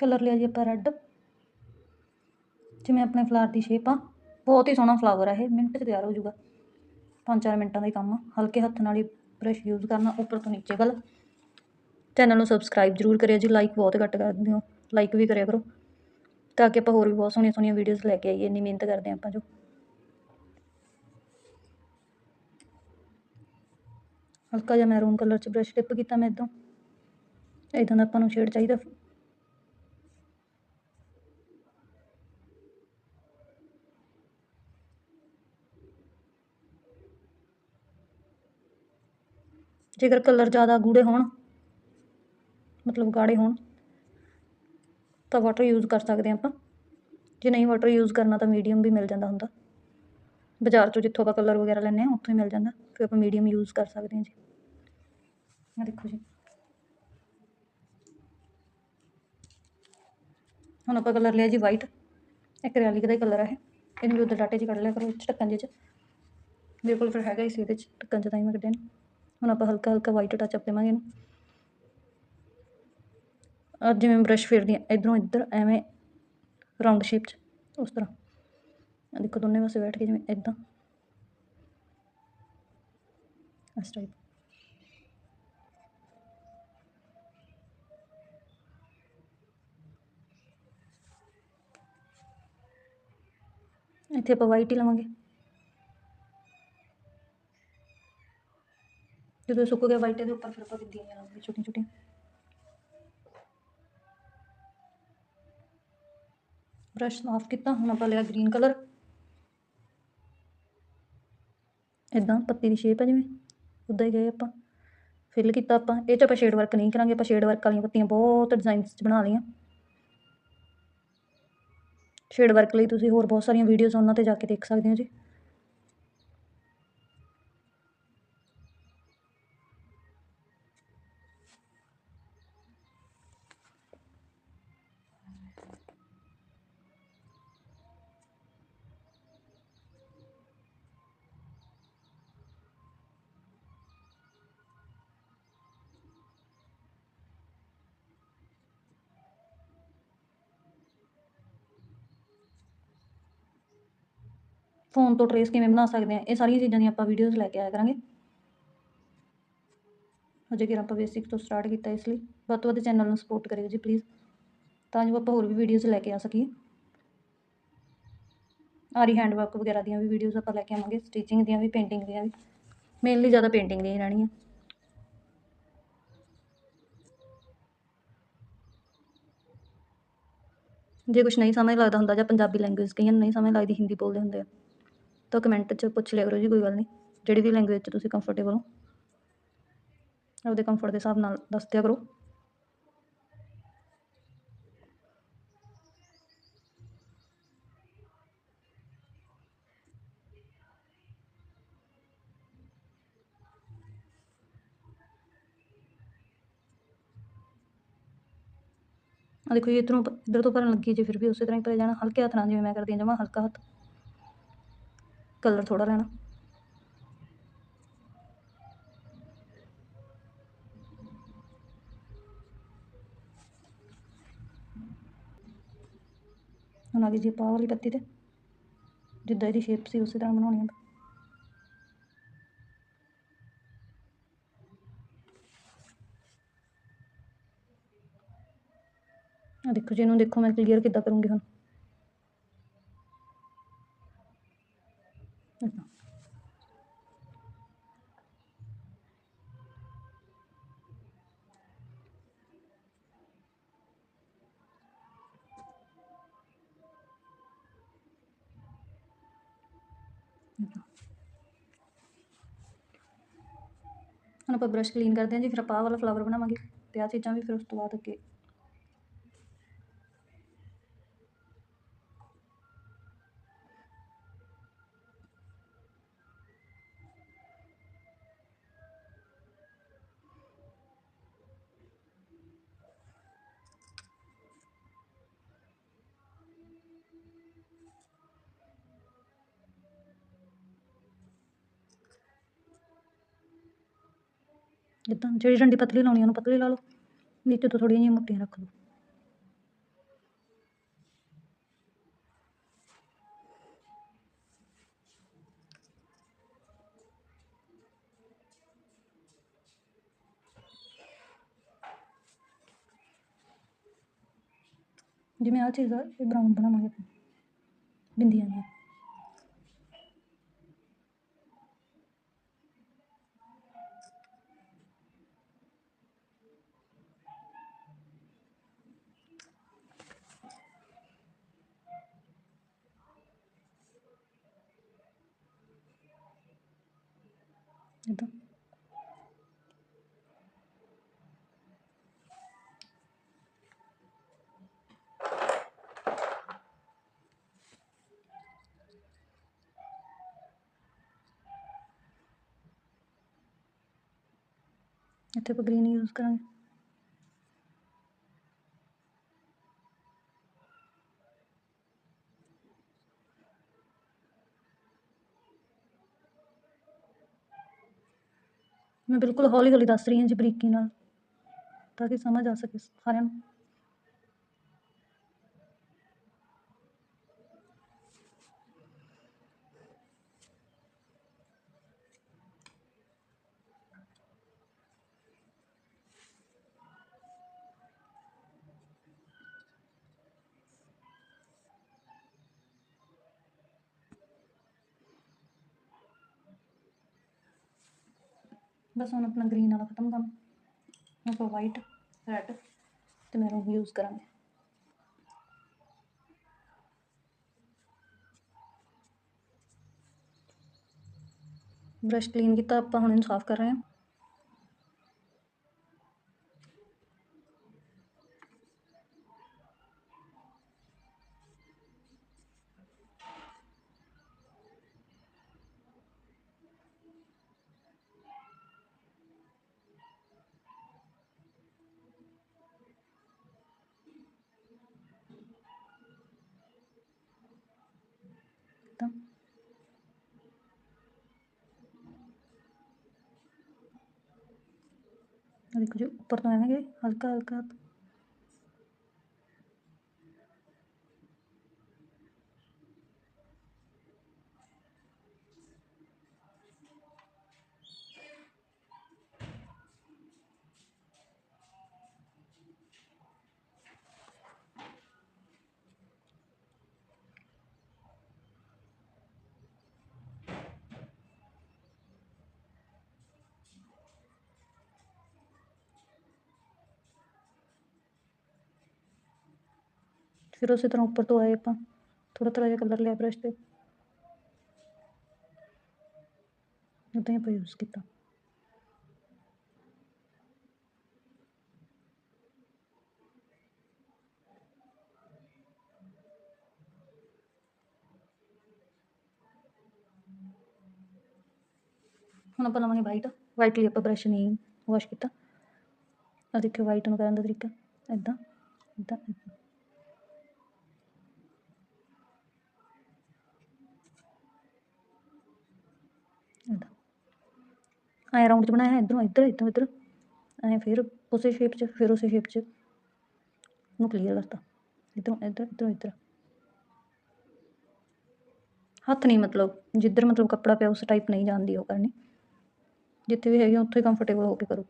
Colour ਲਿਆ ਜੀ ਆਪਾਂ ਰੈੱਡ ਜਿਵੇਂ ਆਪਣੇ ਫਲਾਰ ਦੀ ਸ਼ੇਪ ਆ। ਬਹੁਤ ਹੀ ਸੋਹਣਾ ਫਲਾਵਰ ਆ ਇਹ, ਮਿੰਟ 'ਚ ਤਿਆਰ ਹੋ ਜਾਊਗਾ। ਪੰਜ ਚਾਰ ਮਿੰਟਾਂ ਦਾ ਹੀ ਕੰਮ ਆ। ਹਲਕੇ ਹੱਥ ਨਾਲ ਹੀ ਬ੍ਰਸ਼ ਯੂਜ਼ ਕਰਨਾ, ਉੱਪਰ ਤੋਂ ਨੀਚੇ ਵੱਲ। ਚੈਨਲ ਨੂੰ ਸਬਸਕ੍ਰਾਈਬ ਜ਼ਰੂਰ ਕਰਿਓ ਜੀ ਲਾਈਕ ਬਹੁਤ ਘੱਟ ਕਰਦੇ ਹੋ। ਲਾਈਕ ਵੀ ਕਰਿਆ ਕਰੋ। ਤਾਂ ਕਿ ਆਪਾਂ ਹੋਰ ਵੀ ਬਹੁਤ ਸੋਹਣੀਆਂ ਸੋਹਣੀਆਂ ਵੀਡੀਓਜ਼ ਲੈ ਕੇ ਆਈਏ, ਇੰਨੀ ਮਿਹਨਤ ਕਰਦੇ ਹਾਂ ਆਪਾਂ ਜੋ। ਹਲਕਾ ਜਿਹਾ ਮੈਰੂਨ ਕਲਰ 'ਚ ਬ੍ਰਸ਼ ਟਿਪ ਕੀਤਾ ਮੈਂ ਇੱਦਾਂ ਇੱਦਾਂ ਦਾ ਆਪਾਂ ਨੂੰ ਸ਼ੇਡ ਚਾਹੀਦਾ। ਜੇਕਰ ਕਲਰ ਜ਼ਿਆਦਾ ਗੂੜੇ ਹੋਣ, ਮਤਲਬ ਗਾੜੇ ਹੋਣ, ਤਾਂ ਵਾਟਰ ਯੂਜ਼ ਕਰ ਸਕਦੇ ਹਾਂ ਆਪਾਂ। ਜੇ ਨਹੀਂ ਵਾਟਰ ਯੂਜ਼ ਕਰਨਾ ਤਾਂ ਮੀਡੀਅਮ ਵੀ ਮਿਲ ਜਾਂਦਾ ਹੁੰਦਾ। ਬਾਜ਼ਾਰ 'ਚੋਂ ਜਿੱਥੋਂ ਆਪਾਂ ਕਲਰ ਵਗੈਰਾ ਲੈਂਦੇ ਹਾਂ, ਉੱਥੋਂ ਹੀ ਮਿਲ ਜਾਂਦਾ, ਫਿਰ ਆਪਾਂ ਮੀਡੀਅਮ ਯੂਜ਼ ਕਰ ਸਕਦੇ ਹਾਂ ਜੀ। ਆ ਦੇਖੋ ਜੀ। ਹੁਣ ਆਪਾਂ ਕਲਰ ਲਿਆ ਜੀ ਵਾਈਟ ਇੱਕ ਰਿਆਲਿਕ ਦਾ ਹੀ ਕਲਰ ਹੈ ਇਹਨੂੰ ਵੀ ਉੱਧਰ ਡਾਟੇ 'ਚ ਕੱਢ ਲਿਆ ਕਰੋ ਢੱਕਣ ਜਿਹੇ 'ਚ। ਮੇਰੇ ਕੋਲ ਫਿਰ ਹੈਗਾ ਹੀ ਸੀ ਇਹਦੇ 'ਚ, ਢੱਕਣ 'ਚ ਤਾਂ ਹੀ ਮੈਂ ਕੱਢਿਆ ਨਹੀਂ ਹੁਣ ਆਪਾਂ ਹਲਕਾ ਹਲਕਾ ਵਾਈਟ ਟੱਚ ਅਪ ਦੇਵਾਂਗੇ ਇਹਨੂੰ। ਅੱਜ ਜਿਵੇਂ ਬ੍ਰਸ਼ ਫੇਰਦੀ ਹਾਂ, ਇਧਰੋਂ ਇੱਧਰ ਐਵੇਂ ਰਾਉਂਡ ਸ਼ੇਪ 'ਚ, ਉਸ ਤਰ੍ਹਾਂ। ਦੇਖੋ ਦੋਨੇ ਪਾਸੇ ਬੈਠ ਕੇ ਜਿਵੇਂ ਇਦਾਂ ਇਸ ਟਾਈਪ ਇੱਥੇ ਆਪਾਂ ਵਾਈਟ ਹੀ ਲਵਾਂਗੇ। ਜਦੋਂ ਸੁੱਕ ਗਿਆ ਵਾਈਟ ਦੇ ਉੱਪਰ ਫਿਰ ਆਪਾਂ ਬਿੰਦੀਆਂ ਲਾਵਾਂਗੇ ਛੋਟੀਆਂ ਛੋਟੀਆਂ। ਬ੍ਰਸ਼ ਸਾਫ਼ ਕੀਤਾ, ਹੁਣ ਆਪਾਂ ਲਿਆ ਗ੍ਰੀਨ ਕਲਰ ਇਦਾਂ ਪੱਤੀ ਦੀ ਸ਼ੇਪ ਹੈ ਜਿਵੇਂ, ਉੱਦਾਂ ਹੀ ਗਏ ਆਪਾਂ। ਫਿਲ ਕੀਤਾ ਆਪਾਂ, ਇਹ 'ਚ ਆਪਾਂ ਸ਼ੇਡ ਵਰਕ ਨਹੀਂ ਕਰਾਂਗੇ, ਆਪਾਂ ਸ਼ੇਡ ਵਰਕ ਵਾਲੀਆਂ ਪੱਤੀਆਂ ਬਹੁਤ ਡਿਜ਼ਾਈਨਸ 'ਚ ਬਣਾ ਲਈਆਂ। ਸ਼ੇਡ ਵਰਕ ਲਈ ਤੁਸੀਂ ਹੋਰ ਬਹੁਤ ਸਾਰੀਆਂ ਵੀਡੀਓਜ਼ ਉਹਨਾਂ ਤੇ ਜਾ ਕੇ ਦੇਖ ਸਕਦੇ ਹੋ ਜੀ। ਫੋਨ ਤੋਂ ਟਰੇਸ ਕਿਵੇਂ ਬਣਾ ਸਕਦੇ ਆ ਇਹ ਸਾਰੀਆਂ ਚੀਜ਼ਾਂ ਦੀਆਂ ਆਪਾਂ ਵੀਡੀਓਜ਼ ਲੈ ਕੇ ਆਇਆ ਕਰਾਂਗੇ। ਅਜੇ ਕਿ ਆਪਾਂ ਬੇਸਿਕ ਤੋਂ ਸਟਾਰਟ ਕੀਤਾ ਇਸ ਲਈ। ਵੱਧ ਤੋਂ ਵੱਧ ਚੈਨਲ ਨੂੰ ਸਪੋਰਟ ਕਰਿਓ ਜੀ ਪਲੀਜ਼ ਤਾਂ ਜੋ ਆਪਾਂ ਹੋਰ ਵੀ ਵੀਡੀਓਜ਼ ਲੈ ਕੇ ਆ ਸਕੀਏ। ਆਰੀ ਹੈਂਡ ਵਰਕ ਵਗੈਰਾ ਦੀਆਂ ਵੀ ਵੀਡੀਓਜ਼ ਆਪਾਂ ਲੈ ਕੇ ਆਵਾਂਗੇ ਸਟਿਚਿੰਗ ਦੀਆਂ ਵੀ ਪੇਂਟਿੰਗ ਦੀਆਂ ਵੀ। ਮੇਨਲੀ ਜ਼ਿਆਦਾ ਪੇਂਟਿੰਗ ਦੀਆਂ ਰਹਿਣੀਆਂ। ਜੇ ਕੁਝ ਨਹੀਂ ਸਮਝ ਲੱਗਦਾ ਹੁੰਦਾ ਜਾਂ ਪੰਜਾਬੀ ਲੈਂਗੁਏਜ ਕਈਆਂ ਨੂੰ ਨਹੀਂ ਸਮਝ ਲੱਗਦੀ, ਹਿੰਦੀ ਬੋਲਦੇ ਹੁੰਦੇ ਆ। ਤਾਂ ਕਮੈਂਟ 'ਚ ਪੁੱਛ ਲਿਆ ਕਰੋ ਜੀ, ਕੋਈ ਗੱਲ ਨਹੀਂ। ਜਿਹੜੀ ਵੀ ਲੈਂਗੁਏਜ 'ਚ ਤੁਸੀਂ ਕੰਫਰਟੇਬਲ ਹੋ, ਆਪਦੇ ਕੰਫਰਟ ਦੇ ਹਿਸਾਬ ਨਾਲ ਦੱਸ ਦਿਆ ਕਰੋ। ਆ ਦੇਖੋ ਜੀ, ਇੱਧਰੋਂ ਇੱਧਰ ਤੋਂ ਭਰਨ ਲੱਗੀ ਜੇ ਫਿਰ ਵੀ ਉਸੇ ਤਰ੍ਹਾਂ ਹੀ ਭਰੇ ਜਾਣਾ। ਹਲਕੇ ਹੱਥ ਨਾਲ ਜਿਵੇਂ ਮੈਂ ਕਰਦੀ ਹਾਂ, ਜਮਾ ਹਲਕਾ ਹੱਥ। ਕਲਰ ਥੋੜਾ ਰਹਿਣਾ। ਹੁਣ ਆ ਗਈ ਜੀ ਪਾਹ ਵਾਲੀ ਪੱਤੀ ਤੇ, ਜਿੱਦਾਂ ਇਹਦੀ ਸ਼ੇਪ ਸੀ ਉਸੇ ਤਰ੍ਹਾਂ ਬਣਾਉਣੀ ਹੈ ਆ ਦੇਖੋ ਜੀ, ਇਹਨੂੰ ਦੇਖੋ ਮੈਂ ਕਲੀਅਰ ਕਿੱਦਾਂ ਕਰੂੰਗੀ ਹੁਣ। ਹੁਣ ਆਪਾਂ ਬ੍ਰਸ਼ ਕਲੀਨ ਕਰਦੇ ਹਾਂ ਜੀ, ਫਿਰ ਆਪਾਂ ਆਹ ਵਾਲਾ ਫਲਾਵਰ ਬਣਾਵਾਂਗੇ ਤੇ ਆਹ ਚੀਜ਼ਾਂ ਵੀ ਫਿਰ ਉਸ ਤੋਂ ਬਾਅਦ ਅੱਗੇ। ਜਿੱਦਾਂ ਜਿਹੜੀ ਡੰਡੀ ਪਤਲੀ ਲਾਉਣੀ ਉਹਨੂੰ ਪਤਲੀ ਲਾ ਲਓ। ਨੀਚੇ ਤੋਂ ਥੋੜ੍ਹੀਆਂ ਜਿਹੀਆਂ ਮੋਟੀਆਂ ਰੱਖ ਲਓ ਜਿਵੇਂ ਆ ਚੀਜ਼ ਆ, ਇਹ ਬਰਾਊਨ ਬਣਾਵਾਂਗੇ ਬਿੰਦੀਆਂ ਦੀਆਂ ਇੱਦਾਂ ਇੱਥੇ ਆਪਾਂ ਗ੍ਰੀਨ ਯੂਜ਼ ਕਰਾਂਗੇ ਮੈਂ ਬਿਲਕੁਲ ਹੌਲੀ ਹੌਲੀ ਦੱਸ ਰਹੀ ਹਾਂ ਜੀ ਬਰੀਕੀ ਨਾਲ, ਤਾਂ ਕਿ ਸਮਝ ਆ ਸਕੇ ਸਾਰਿਆਂ ਨੂੰ। ਬਸ ਹੁਣ ਆਪਣਾ ਗ੍ਰੀਨ ਵਾਲਾ ਖਤਮ ਕੰਮ। ਹੁਣ ਆਪਾਂ ਵਾਈਟ ਰੈੱਡ ਤੇ ਮੈਰੂਨ ਯੂਜ਼ ਕਰਾਂਗੇ। ਬ੍ਰਸ਼ ਕਲੀਨ ਕੀਤਾ, ਆਪਾਂ ਹੁਣ ਇਹਨੂੰ ਸਾਫ਼ ਕਰ ਰਹੇ ਹਾਂ ਤਾਂ ਆਹ ਦੇਖੋ ਜੀ ਉੱਪਰ ਤੋਂ ਐਵੇਂ ਗਏ ਹਲਕਾ ਹਲਕਾ ਫਿਰ ਉਸੇ ਤਰ੍ਹਾਂ ਉੱਪਰ ਤੋਂ ਆਏ ਆਪਾਂ। ਥੋੜਾ ਥੋੜਾ ਜਿਹਾ ਕਲਰ ਲਿਆ ਬ੍ਰਸ਼ ਤੇ। ਉਦਾਂ ਹੀ ਆਪਾਂ ਯੂਜ਼ ਕੀਤਾ। ਹੁਣ ਆਪਾਂ ਲਵਾਂਗੇ ਵਾਈਟ ਵਾਈਟ ਲਈ ਆਪਾਂ ਬ੍ਰਸ਼ ਨਹੀਂ ਵਾਸ਼ ਕੀਤਾ। ਆ ਦੇਖਿਓ ਵਾਈਟ ਨੂੰ ਕਰਨ ਦਾ ਤਰੀਕਾ। ਇਦਾਂ ਇਦਾਂ ਇਦਾਂ ਇਦਾਂ ਐ ਰਾਉਂਡ ਚ ਬਣਾਇਆ, ਇਧਰੋਂ, ਇੱਧਰ, ਇੱਧਰੋਂ, ਇੱਧਰ। ਐ ਫਿਰ ਉਸੇ ਸ਼ੇਪ ਚ, ਫਿਰ ਉਸੇ ਸ਼ੇਪ ਚ। ਨੂੰ ਕਲੀਅਰ ਕਰਤਾ। ਇੱਧਰੋਂ, ਇੱਧਰ ਇੱਧਰੋਂ, ਇੱਧਰ। ਹੱਥ ਨਹੀਂ ਮਤਲਬ, ਜਿੱਧਰ ਮਤਲਬ ਕੱਪੜਾ ਪਿਆ ਉਸ ਟਾਈਪ ਨਹੀਂ ਜਾਂਦੀ ਉਹ ਕਰਨੀ। ਜਿੱਥੇ ਵੀ ਹੈਗੀ ਆ, ਉੱਥੇ ਕੰਫਰਟੇਬਲ ਹੋ ਕੇ ਕਰੋ।